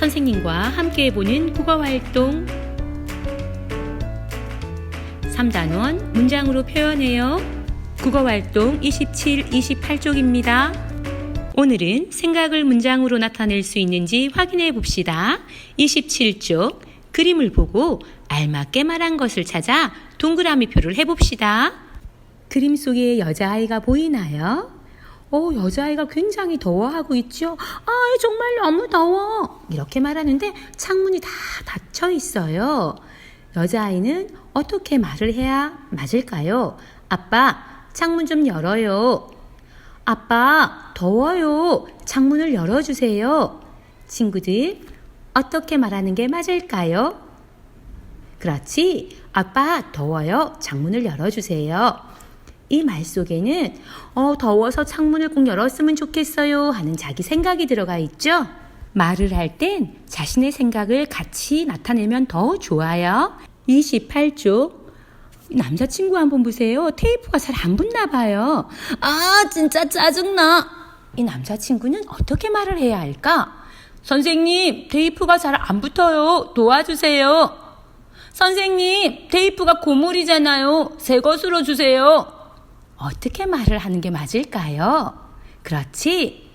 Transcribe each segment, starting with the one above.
선생님과 함께 해보는 국어 활동 3단원 문장으로 표현해요. 국어 활동 27, 28쪽입니다. 오늘은 생각을 문장으로 나타낼 수 있는지 확인해 봅시다. 27쪽 그림을 보고 알맞게 말한 것을 찾아 동그라미 표를 해봅시다. 그림 속에 여자아이가 보이나요? 어, 여자아이가 굉장히 더워하고 있죠? 아, 정말 너무 더워. 이렇게 말하는데 창문이 다 닫혀 있어요. 여자아이는 어떻게 말을 해야 맞을까요? 아빠, 창문 좀 열어요. 아빠, 더워요. 창문을 열어주세요. 친구들, 어떻게 말하는 게 맞을까요? 그렇지. 아빠, 더워요. 창문을 열어주세요. 이 말 속에는, 어, 더워서 창문을 꼭 열었으면 좋겠어요. 하는 자기 생각이 들어가 있죠? 말을 할 땐 자신의 생각을 같이 나타내면 더 좋아요. 28쪽. 남자친구 한번 보세요. 테이프가 잘 안 붙나 봐요. 아, 진짜 짜증나. 이 남자친구는 어떻게 말을 해야 할까? 선생님, 테이프가 잘 안 붙어요. 도와주세요. 선생님, 테이프가 고물이잖아요. 새 것으로 주세요. 어떻게 말을 하는 게 맞을까요? 그렇지.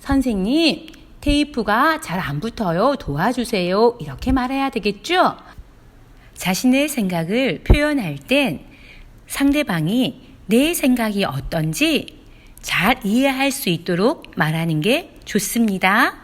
선생님, 테이프가 잘 안 붙어요. 도와주세요. 이렇게 말해야 되겠죠? 자신의 생각을 표현할 땐 상대방이 내 생각이 어떤지 잘 이해할 수 있도록 말하는 게 좋습니다.